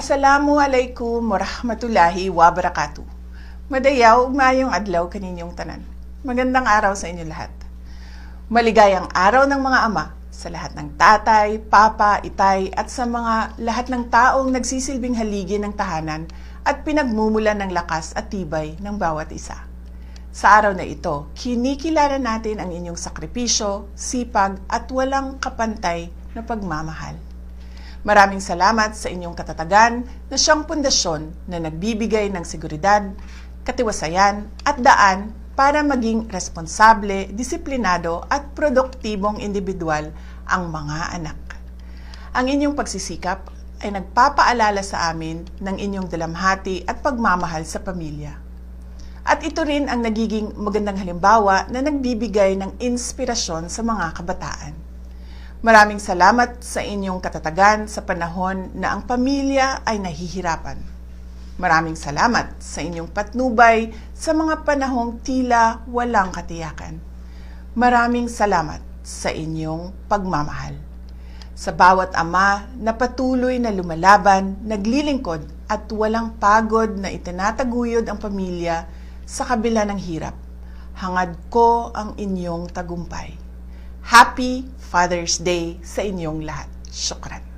Assalamualaikum warahmatullahi wabarakatuh. Madayaw, ugmayong adlaw kaninyong tanan. Magandang araw sa inyo lahat. Maligayang araw ng mga ama sa lahat ng tatay, papa, itay at sa mga lahat ng taong nagsisilbing haligi ng tahanan at pinagmumulan ng lakas at tibay ng bawat isa. Sa araw na ito, kinikilala natin ang inyong sakripisyo, sipag at walang kapantay na pagmamahal. Maraming salamat sa inyong katatagan na siyang pundasyon na nagbibigay ng seguridad, katiwasayan at daan para maging responsable, disiplinado at produktibong individual ang mga anak. Ang inyong pagsisikap ay nagpapaalala sa amin ng inyong dalamhati at pagmamahal sa pamilya. At ito rin ang nagiging magandang halimbawa na nagbibigay ng inspirasyon sa mga kabataan. Maraming salamat sa inyong katatagan sa panahon na ang pamilya ay nahihirapan. Maraming salamat sa inyong patnubay sa mga panahong tila walang katiyakan. Maraming salamat sa inyong pagmamahal. Sa bawat ama na patuloy na lumalaban, naglilingkod at walang pagod na itinataguyod ang pamilya sa kabila ng hirap, hangad ko ang inyong tagumpay. Happy Father's Day sa inyong lahat. Syukran.